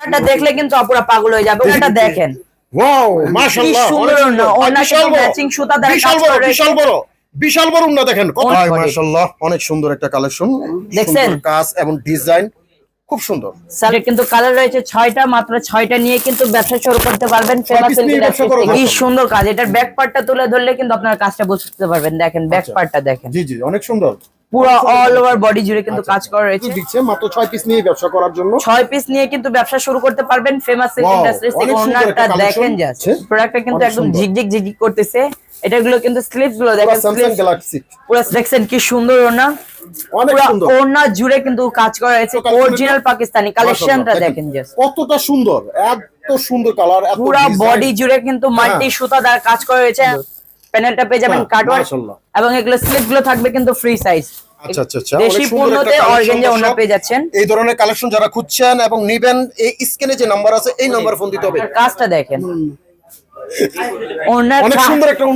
এটা দেখলে কিন্তু অপুরা পাগল হয়ে যাবে ওটা দেখেন। ওয়াও মাশাআল্লাহ সুন্দর অনেক বড়, matching সুতা দ্বারা বিশাল বড় বিশাল বড়। বিশাল বড় উন্না দেখেন কত মাশাআল্লাহ অনেক সুন্দর একটা কালেকশন দেখছেন? কাজ এবং ডিজাইন খুব সুন্দর। স্যার কিন্তু কালার রয়েছে ছয়টা মাত্র ছয়টা নিয়ে কিন্তু ব্যবসা শুরু করতে পারবেন কি সুন্দর কাজ এটার ব্যাক পার্টটা তুলে ধরলে কিন্তু আপনার কাজটা বুঝতে পারবেন। দেখেন ব্যাক আচ্ছা। পার্টটা দেখেন। জি জি অনেক সুন্দর। পুরো অল ওভার বডি জুড়ে কিন্তু কাজ করা রয়েছে। দিচ্ছে মাত্র ছয় পিস নিয়ে ব্যবসা করার জন্য। ছয় পিস নিয়ে কিন্তু ব্যবসা শুরু করতে পারবেন ফেমাস সিল্ক Wow, থেকে। ওনারটা দেখেন collection প্রোডাক্টটা কিন্তু একদম ঝিকঝিক ঝিকঝিক করতেছে। এটাগুলো কিন্তু স্লিপসগুলো দেখেন স্যামসাং স্লিপস গ্যালাক্সি পুরো দেখছেন কি সুন্দর ওনা অনেক পুরো সুন্দর। ওনা জুড়ে কিন্তু কাজ করা হয়েছে অরিজিনাল টা- পাকিস্তানি কালেকশনটা দেখেন জাস্ট কতটা সুন্দর এত সুন্দর কালার পুরো বডি জুড়ে কিন্তু মাল্টি সুতা দ্বারা কাজ করা হয়েছে প্যানেলটা পেয়ে যাবেন কাটওয়ার্ক এবং এগুলো স্লিপগুলো থাকবে কিন্তু ফ্রি সাইজ আচ্ছা আচ্ছা আচ্ছা। দেশি পণ্যতে একটা ওনা পেয়ে যাচ্ছেন। এই ধরনের কালেকশন যারা খুঁজছেন এবং নিবেন এই স্ক্রিনে যে নাম্বার আছে এই নাম্বার ফোন দিতে হবে। কাজটা দেখেন। ওনার অনেক সুন্দর একটা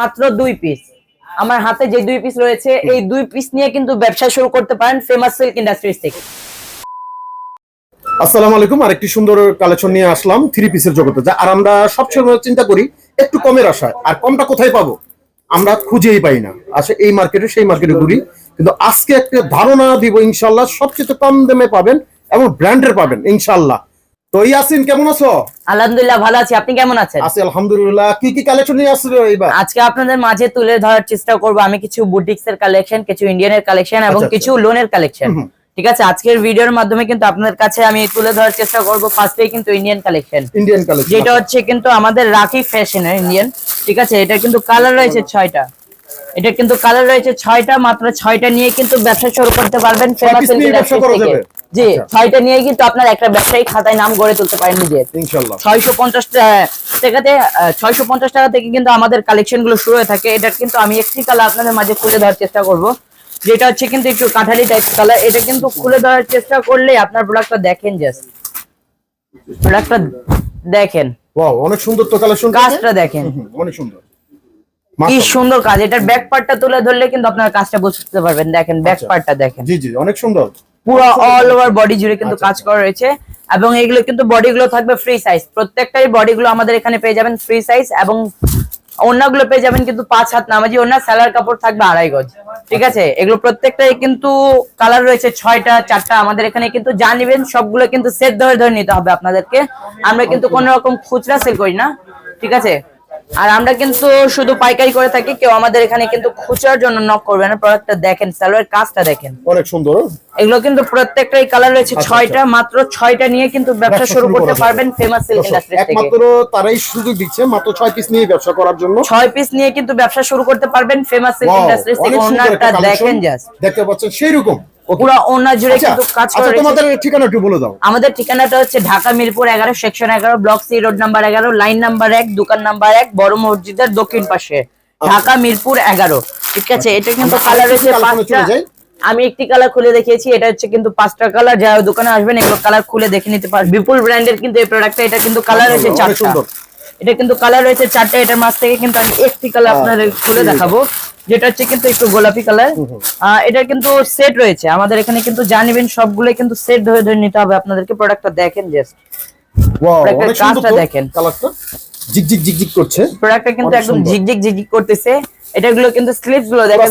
মাত্র দুই পিস আমার হাতে যে দুই পিস রয়েছে এই দুই পিস নিয়ে কিন্তু ব্যবসা শুরু করতে পারেন ফেমাস সিল্ক ইন্ডাস্ট্রিজ থেকে। আসসালামু আলাইকুম আর আরেকটি সুন্দর কালেকশন নিয়ে আসলাম থ্রি পিসের জগতে যা আর আমরা সবসময় চিন্তা করি একটু কমের আশায় আর কমটা কোথায় পাবো? আমরা খুঁজেই পাই না। আসে এই মার্কেটে সেই মার্কেটে ঘুরি। কিন্তু আজকে একটা ধারণা দিব ইনশাল্লাহ সবচেয়ে কম দামে পাবেন এবং ব্র্যান্ডের পাবেন ইনশাল্লাহ। তো ইয়াসিন কেমন আছো? আলহামদুলিল্লাহ ভালো আছি। আপনি কেমন আছেন? আছি আলহামদুলিল্লাহ। কি কি কালেকশন নিয়ে আসছো এইবার? আজকে আপনাদের মাঝে তুলে ধরার চেষ্টা করব আমি কিছু বুটিক্স এর কালেকশন কিছু ইন্ডিয়ানের কালেকশন এবং আচ্ছা, কিছু লোনের কালেকশন। ঠিক আছে? আজকের ভিডিওর মাধ্যমে কিন্তু আপনাদের কাছে আমি তুলে ধরার চেষ্টা করব ফার্স্টে কিন্তু ইন্ডিয়ান কালেকশন ইন্ডিয়ান কালেকশন যেটা হচ্ছে কিন্তু আমাদের রাখি ফ্যাশনের ইন্ডিয়ান ঠিক আছে? এটা কিন্তু কালার রয়েছে ছয়টা। এটা কিন্তু কালার রয়েছে ছয়টা মাত্র ছয়টা নিয়ে কিন্তু ব্যবসা শুরু করতে পারবেন জি আচ্ছা। ছয়টা নিয়ে কিন্তু আপনার একটা ব্যবসায়ী খাতায় নাম গড়ে তুলতে পারেন ছয়শো পঞ্চাশ টাকাতে ছয়শো পঞ্চাশ টাকা থেকে কিন্তু আমাদের কালেকশনগুলো শুরু হয়ে থাকে। এটা কিন্তু আমি একটি কালার আপনাদের মাঝে খুলে ধরার চেষ্টা করব। যেটা হচ্ছে কিন্তু একটু কাঁঠালি টাইপ কালার এটা কিন্তু খুলে ধরার চেষ্টা করলে আপনার প্রোডাক্টটা দেখেন জাস্ট প্রোডাক্টটা দেখেন। ওয়াও অনেক সুন্দর তো কালেকশন কাজটা দেখেন। অনেক সুন্দর। কি সুন্দর কাজ এটার ব্যাক পার্টটা তুলে ধরলে কিন্তু আপনার কাজটা বুঝতে পারবেন। দেখেন ব্যাক আচ্ছা। পার্টটা দেখেন। জি জি অনেক সুন্দর। পুরো অল ওভার বডি জুড়ে কিন্তু আচ্ছা, কাজ করা রয়েছে। এবং এগুলো কিন্তু বডি গুলো থাকবে ফ্রি সাইজ প্রত্যেকটাই বডিগুলো আমাদের এখানে পেয়ে যাবেন ফ্রি সাইজ এবং ওড়নাগুলো পেয়ে যাবেন কিন্তু পাঁচ হাত নামাজি ওনার স্যালার কাপড় থাকবে আড়াই গজ। ঠিক আছে? এগুলো প্রত্যেকটাই কিন্তু কালার রয়েছে ছয়টা চারটা। আমাদের এখানে কিন্তু যা নিবেন সবগুলো কিন্তু সেট ধরে ধরে নিতে হবে আপনাদেরকে। আমরা কিন্তু কোনো রকম খুচরা সেল করি না। ঠিক আছে? আর আমরা কিন্তু শুধু পাইকারি করে থাকি কেউ আমাদের এখানে কিন্তু খুচরার জন্য নক করবে না প্রোডাক্টটা দেখেন স্যালোয়ার কাজটা দেখেন। অনেক সুন্দর এগুলো কিন্তু প্রত্যেকটাই কালার রয়েছে আচ্ছা, ছয়টা মাত্র ছয়টা নিয়ে কিন্তু ব্যবসা শুরু করতে পারবেন ফেমাস সিল্ক ইন্ডাস্ট্রি থেকে। একমাত্র তারাই সুযোগ দিচ্ছে মাত্র ছয় পিস নিয়ে ব্যবসা করার জন্য। ছয় পিস নিয়ে কিন্তু ব্যবসা শুরু করতে পারবেন ফেমাস সিল্ক ইন্ডাস্ট্রি থেকে ওনারটা দেখেন জাস্ট দেখতে পাচ্ছেন সেই রকম পুরো ওনা জুড়ে কিন্তু কাজ আচ্ছা তোমাদের ঠিকানা একটু বলে দাও। আমাদের ঠিকানাটা হচ্ছে ঢাকা মিরপুর এগারো সেকশন এগারো ব্লক সি রোড নাম্বার এগারো লাইন নাম্বার দোকান নাম্বার বড় মসজিদের দক্ষিণ পাশে। ঢাকা মিরপুর এগারো। ঠিক আছে এটা কিন্তু কালার রয়েছে পাঁচটা। আমি একটি কালার খুলে দেখিয়েছি এটা হচ্ছে কিন্তু পাঁচটা কালার যারা দোকানে আসবেন এগুলো কালার খুলে দেখে নিতে পারবেন। বিপুল ব্র্যান্ডের কিন্তু এই প্রোডাক্টটা এটা কিন্তু কালার রয়েছে চারটা। এটা কিন্তু কালার রয়েছে চারটা এটার মাঝ থেকে কিন্তু আমি একটি কালার আপনাদের খুলে দেখাবো। যেটা হচ্ছে কিন্তু একটু গোলাপি কালার। এটা কিন্তু সেট রয়েছে। আমাদের এখানে কিন্তু জানিবেন সবগুলো কিন্তু সেট ধরে ধরে নিতে হবে। আপনাদেরকে প্রোডাক্টটা দেখেন জাস্ট কাজটা দেখেন। কালারটা ঝিকঝিক ঝিকঝিক করছে। প্রোডাক্টটা কিন্তু একদম। ঝিকঝিক ঝিকঝিক করতেছে। এটাগুলো কিন্তু স্লিপসগুলো দেখেন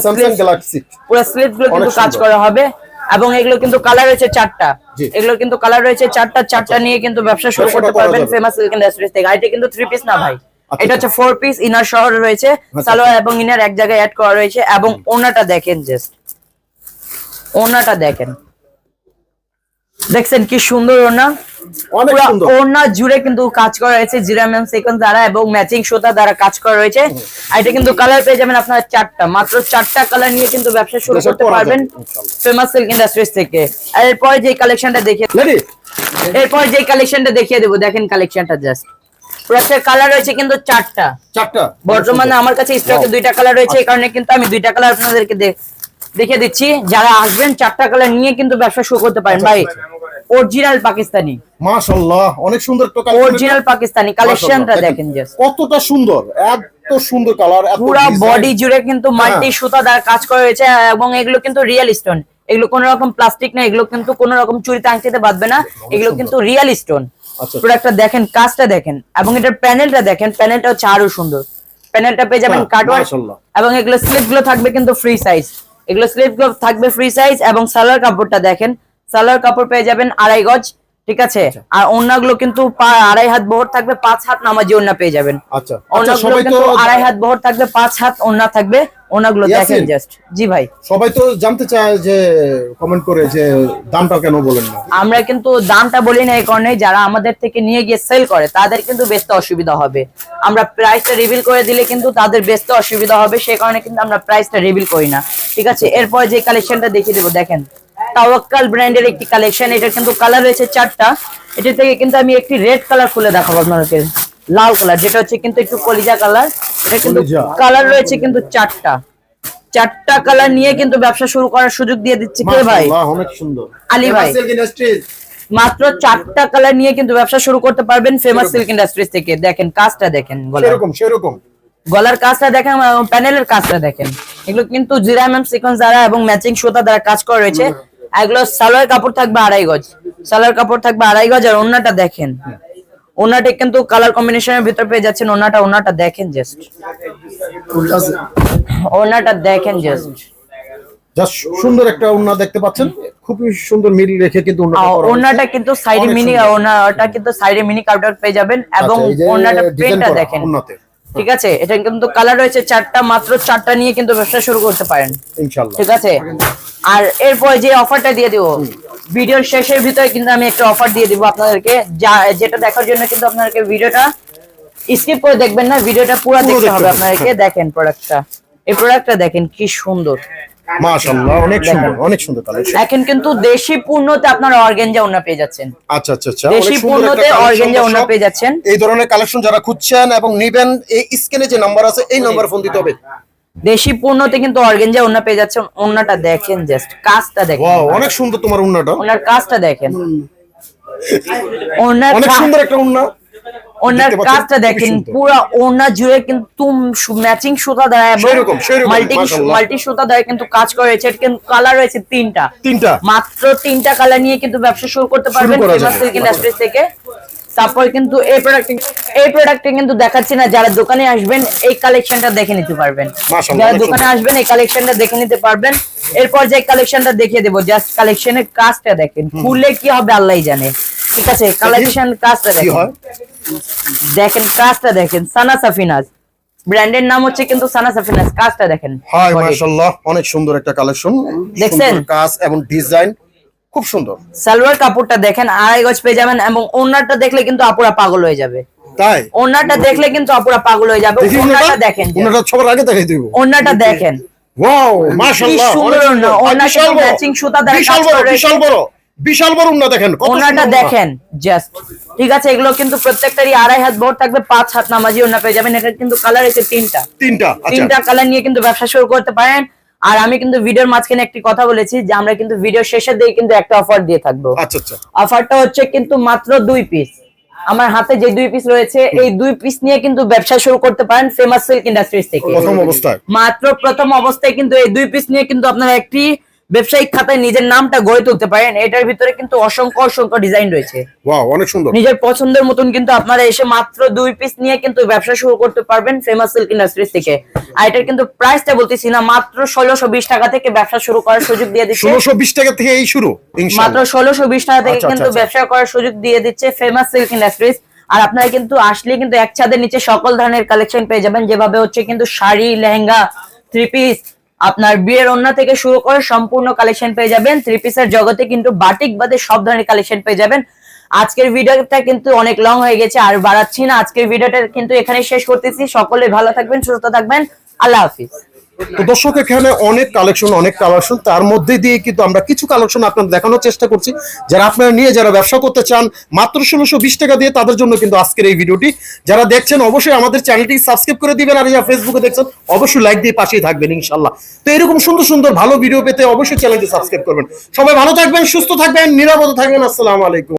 পুরো স্লিপসগুলো কিন্তু কাজ করা হবে। এবং এগুলো কিন্তু কালার রয়েছে চারটা। এগুলো কিন্তু কালার রয়েছে চারটা। চারটা নিয়ে কিন্তু ব্যবসা শুরু করতে পারবেন। ফেমাস সিল্ক ইন্ডাস্ট্রিজ থেকে। আর এটা কিন্তু থ্রি পিস না ভাই। আচ্ছা, এটা হচ্ছে ফোর পিস ইনার শহর রয়েছে আচ্ছা। সালোয়ার এবং ইনার এক জায়গায় অ্যাড করা রয়েছে এবং ওনাটা দেখেন জাস্ট ওনাটা দেখেন। দেখছেন কি সুন্দর ওনা? অনেক পুরো সুন্দর। ওড়না জুড়ে কিন্তু কাজ করা রয়েছে জিরামিয়াম সিকোয়েন্স দ্বারা এবং ম্যাচিং সুতা দ্বারা কাজ করা রয়েছে। আর এটা কিন্তু কালার পেয়ে যাবেন আপনারা চারটা। মাত্র চারটা কালার নিয়ে কিন্তু ব্যবসা শুরু করতে পারবেন ফেমাস সিল্ক ইন্ডাস্ট্রিজ থেকে। আর এরপর যে কালেকশনটা দেখিয়ে এরপর যে কালেকশনটা দেখিয়ে দেবো দেখেন কালেকশনটা জাস্ট প্রত্যেক কালার রয়েছে কিন্তু চারটা। চারটা? বর্তমানে আমার কাছে স্টকে দুইটা কালার রয়েছে এই কারণে কিন্তু আমি দুইটা কালার আপনাদেরকে দে- দেখিয়ে দিচ্ছি। যারা আসবেন চারটা কালার নিয়ে কিন্তু ব্যবসা শুরু করতে পারেন। ভাই অরিজিনাল পাকিস্তানি। মাশাআল্লাহ অনেক সুন্দর তো অরিজিনাল পাকিস্তানি কালেকশনটা দেখেন জাস্ট কতটা সুন্দর এত সুন্দর কালার এত পুরা বডি জুড়ে কিন্তু মাল্টি হ্যাঁ। সুতা দ্বারা কাজ করা হয়েছে এবং এগুলো কিন্তু রিয়েল স্টোন এগুলো কোনো রকম প্লাস্টিক না এগুলো কিন্তু কোনো রকম চুরিতে আংটিতে বাঁধবে না এগুলো কিন্তু রিয়েল স্টোন আচ্ছা। প্রোডাক্টটা দেখেন কাজটা দেখেন এবং এটার প্যানেলটা দেখেন প্যানেলটা হচ্ছে আরও সুন্দর। প্যানেলটা পেয়ে যাবেন কাটওয়ার কাটওয়ার্ক এবং এগুলো স্লিপগুলো থাকবে কিন্তু ফ্রি সাইজ এগুলো স্লিপগুলো থাকবে ফ্রি সাইজ এবং সালোয়ার কাপড়টা দেখেন সালোয়ার কাপড় পেয়ে যাবেন আড়াই গজ। ঠিক আছে? আচ্ছা। আর ওড়নাগুলো কিন্তু আড়াই হাত বহর থাকবে পাঁচ হাত নামাজি ওড়না পেয়ে যাবেন। আচ্ছা। আচ্ছা কিন্তু আড়াই হাত বহর থাকবে পাঁচ হাত ওড়না থাকবে ওড়নাগুলো দেখেন জাস্ট জি ভাই। সবাই তো জানতে চায় যে কমেন্ট করে যে দামটা কেন বলেন না। আমরা কিন্তু দামটা বলি না এই কারণে যারা আমাদের থেকে নিয়ে গিয়ে সেল করে তাদের কিন্তু বেচতে অসুবিধা হবে। আমরা প্রাইসটা রিভিল করে দিলে কিন্তু তাদের বেচতে অসুবিধা হবে সেই কারণে কিন্তু আমরা প্রাইসটা রিভিল করি না। ঠিক আছে? এরপর যে কালেকশনটা দেখিয়ে দেবো দেখেন। তাওয়াক্কাল ব্র্যান্ডের একটি কালেকশন এটা কিন্তু কালার রয়েছে চারটা। এটা থেকে কিন্তু আমি একটি রেড কালার খুলে দেখাবো আপনাদেরকে। লাল কালার যেটা হচ্ছে কিন্তু একটু কলিজা কালার এটা কিন্তু কালার রয়েছে কিন্তু চারটা। চারটা কালার নিয়ে কিন্তু ব্যবসা শুরু করার সুযোগ দিয়ে দিচ্ছে কে ভাই? অনেক সুন্দর। আলী ভাই। মাত্র চারটা কালার নিয়ে কিন্তু ব্যবসা শুরু করতে পারবেন ফেমাস সিল্ক ইন্ডাস্ট্রিজ থেকে। দেখেন কাজটা দেখেন গলার। সেরকম সেরকম। গলার কাজটা দেখেন প্যানেলের কাজটা দেখেন। এগুলো কিন্তু জিরা ম্যাম সিকোয়েন্স দ্বারা এবং ম্যাচিং সুতা দ্বারা কাজ করা রয়েছে। এগুলো সালোয়ার কাপড় থাকবে আড়াই গজ। সালোয়ার কাপড় থাকবে আড়াই গজ আর ওন্নাটা দেখেন। ওন্নাটা কিন্তু কালার কম্বিনেশনের ভিতর পেয়ে যাচ্ছেন ওনাটা ওন্নাটা দেখেন জাস্ট ওন্নাটা দেখেন জাস্ট জাস্ট সুন্দর একটা দেখতে পাচ্ছেন। খুবই সুন্দর মিল রেখে কিন্তু কিন্তু সাইডে মিনি। কিন্তু সাইডে মিনি পেয়ে যাবেন এবং আচ্ছা, design প্রিন্টটা দেখেন। ঠিক আছে? এটা কিন্তু কালার রয়েছে চারটা মাত্র চারটা নিয়ে কিন্তু ব্যবসা শুরু করতে পারেন। ইনশাআল্লাহ ঠিক আছে? আর এরপর যে অফারটা দিয়ে দিব ভিডিওর শেষের ভিতরে কিন্তু আমি একটা অফার দিয়ে দিব আপনাদেরকে। যা যেটা দেখার জন্য কিন্তু আপনাদেরকে ভিডিওটা স্কিপ করে দেখবেন না ভিডিওটা পুরো দেখতে হবে, আপনাদেরকে। দেখেন প্রোডাক্টটা এই প্রোডাক্টটা দেখেন কি সুন্দর। মাশাআল্লাহ অনেক সুন্দর অনেক সুন্দর কালেকশন এখন কিন্তু দেশি পূর্ণতে আপনারা অর্গেঞ্জা ওনা পেয়ে যাচ্ছেন। আচ্ছা আচ্ছা আচ্ছা দেশি পূর্ণতে ওনা পেয়ে যাচ্ছেন। এই ধরনের কালেকশন যারা খুঁজছেন এবং নিবেন এই স্ক্রিনে যে নাম্বার আছে এই নাম্বার ফোন দিতে হবে। দেশি পূর্ণতে কিন্তু অর্গেঞ্জা ওনা পেয়ে যাচ্ছেন। ওনাটা দেখেন জাস্ট কাজটা দেখেন। ওয়াও অনেক সুন্দর তোমার ওনার কাজটা দেখেন। অনেক সুন্দর একটা উন্না ওনার কাজটা দেখেন। পুরো ওনা জুড়ে কিন্তু ম্যাচিং সুতা দ্বারা এবং মাল্টি মাল্টি সুতা দ্বারা কিন্তু কাজ করা হয়েছে। কিন্তু কালার রয়েছে তিনটা। তিনটা। মাত্র তিনটা কালার নিয়ে কিন্তু ব্যবসা শুরু করতে পারবেন করা ফেমাস সিল্ক ইন্ডাস্ট্রিজ থেকে। তারপর কিন্তু এই প্রোডাক্ট এই প্রোডাক্টে কিন্তু দেখাচ্ছি না যারা দোকানে আসবেন এই কালেকশনটা দেখে নিতে পারবেন। যারা দোকানে আসবেন এই কালেকশনটা দেখে নিতে পারবেন। এরপর যে কালেকশনটা দেখিয়ে দেবো জাস্ট কালেকশনের কাজটা দেখেন। খুললে কি হবে আল্লাহই জানে। ঠিক আছে কালেকশন কাজটা দেখেন। হয়? দেখেন কাজটা দেখেন সানা সাফিনাজ ব্র্যান্ডের নাম হচ্ছে কিন্তু সানা সাফিনাজ কাজটা দেখেন। হাই মাশাআল্লাহ অনেক সুন্দর একটা কালেকশন দেখছেন? কাজ এবং ডিজাইন খুব সুন্দর। সালোয়ার কাপড়টা দেখেন আড়াই গজ পেয়ে যাবেন এবং ওনারটা দেখলে কিন্তু আপুরা পাগল হয়ে যাবে। তাই? ওনারটা দেখলে কিন্তু আপুরা পাগল হয়ে যাবে ওনারটা দেখেন। উন্নাটা সবার আগে দেখাই দিব। ওনারটা দেখেন। ওয়াও মাশাআল্লাহ বড়, matching সুতা দ্বারা বিশাল বড় বিশাল বড়। বিশাল বড় উন্না দেখেন উন্না। দেখেন জাস্ট ঠিক আছে এগুলো কিন্তু প্রত্যেকটারই আড়াই হাত বড় থাকবে পাঁচ হাত নামাজি ওনা পেয়ে যাবেন। এটা কিন্তু কালার আছে তিনটা। তিনটা আচ্ছা। তিনটা কালার নিয়ে কিন্তু ব্যবসা শুরু করতে পারেন। আর আমি কিন্তু ভিডিওর মাঝখানে একটি কথা বলেছি যে আমরা কিন্তু ভিডিও শেষের দিকে কিন্তু একটা অফার দিয়ে থাকব। আচ্ছা আচ্ছা। অফারটা হচ্ছে কিন্তু মাত্র দুই পিস আমার হাতে যে দুই পিস রয়েছে এই দুই পিস নিয়ে কিন্তু ব্যবসা শুরু করতে পারেন ফেমাস সিল্ক ইন্ডাস্ট্রিজ থেকে। প্রথম অবস্থায়। মাত্র প্রথম অবস্থায় কিন্তু এই দুই পিস নিয়ে কিন্তু আপনারা একটি ব্যবসায়িক খাতায় নিজের নামটা গড়ে তুলতে পারেন এটার ভিতরে কিন্তু অসংখ্য অসংখ্য ডিজাইন রয়েছে। অনেক সুন্দর। নিজের পছন্দের মতন কিন্তু আপনারা এসে মাত্র দুই পিস নিয়ে কিন্তু ব্যবসা শুরু করতে পারবেন ফেমাস সিল্ক ইন্ডাস্ট্রিজ থেকে। আর এটার কিন্তু প্রাইসটা বলতেছি না মাত্র ষোলোশো বিশ টাকা থেকে ব্যবসা শুরু করার সুযোগ দিয়ে দিচ্ছে। ষোলোশো বিশ টাকা থেকে এই শুরু মাত্র ষোলোশো বিশ টাকা থেকে আচ্ছা, কিন্তু আচ্ছা, ব্যবসা করার সুযোগ দিয়ে দিচ্ছে ফেমাস সিল্ক ইন্ডাস্ট্রিজ আর আপনারা কিন্তু আসলে কিন্তু এক ছাদের নিচে সকল ধরনের কালেকশন পেয়ে যাবেন যেভাবে হচ্ছে কিন্তু শাড়ি লেহেঙ্গা থ্রি পিস আপনার বিয়ের ওন্না থেকে শুরু করে সম্পূর্ণ কালেকশন পেয়ে যাবেন। থ্রি পিসের জগতে কিন্তু বাটিক বাদে সব ধরনের কালেকশন পেয়ে যাবেন। আজকের ভিডিওটা কিন্তু অনেক লং হয়ে গেছে, আর বাড়াচ্ছি না। আজকের ভিডিওটা কিন্তু এখানে শেষ করতেছি। সকলে ভালো থাকবেন, সুস্থ থাকবেন। আল্লাহ হাফিজ। তো দর্শক, এখানে অনেক কালেকশন অনেক কালেকশন তার মধ্যে দিয়ে কিন্তু আমরা কিছু কালেকশন আপনাদের দেখানোর চেষ্টা করছি। যারা আপনারা নিয়ে যারা ব্যবসা করতে চান, মাত্র ষোলোশো বিশ টাকা দিয়ে তাদের জন্য কিন্তু আজকের এই ভিডিওটি। যারা দেখছেন, অবশ্যই আমাদের চ্যানেলটি সাবস্ক্রাইব করে দিবেন। আর যারা ফেসবুকে দেখছেন, অবশ্যই লাইক দিয়ে পাশেই থাকবেন ইনশাল্লাহ তো এরকম সুন্দর সুন্দর ভালো ভিডিও পেতে অবশ্যই চ্যানেলটি সাবস্ক্রাইব করবেন। সবাই ভালো থাকবেন, সুস্থ থাকবেন, নিরাপদ থাকবেন। আসসালামু আলাইকুম।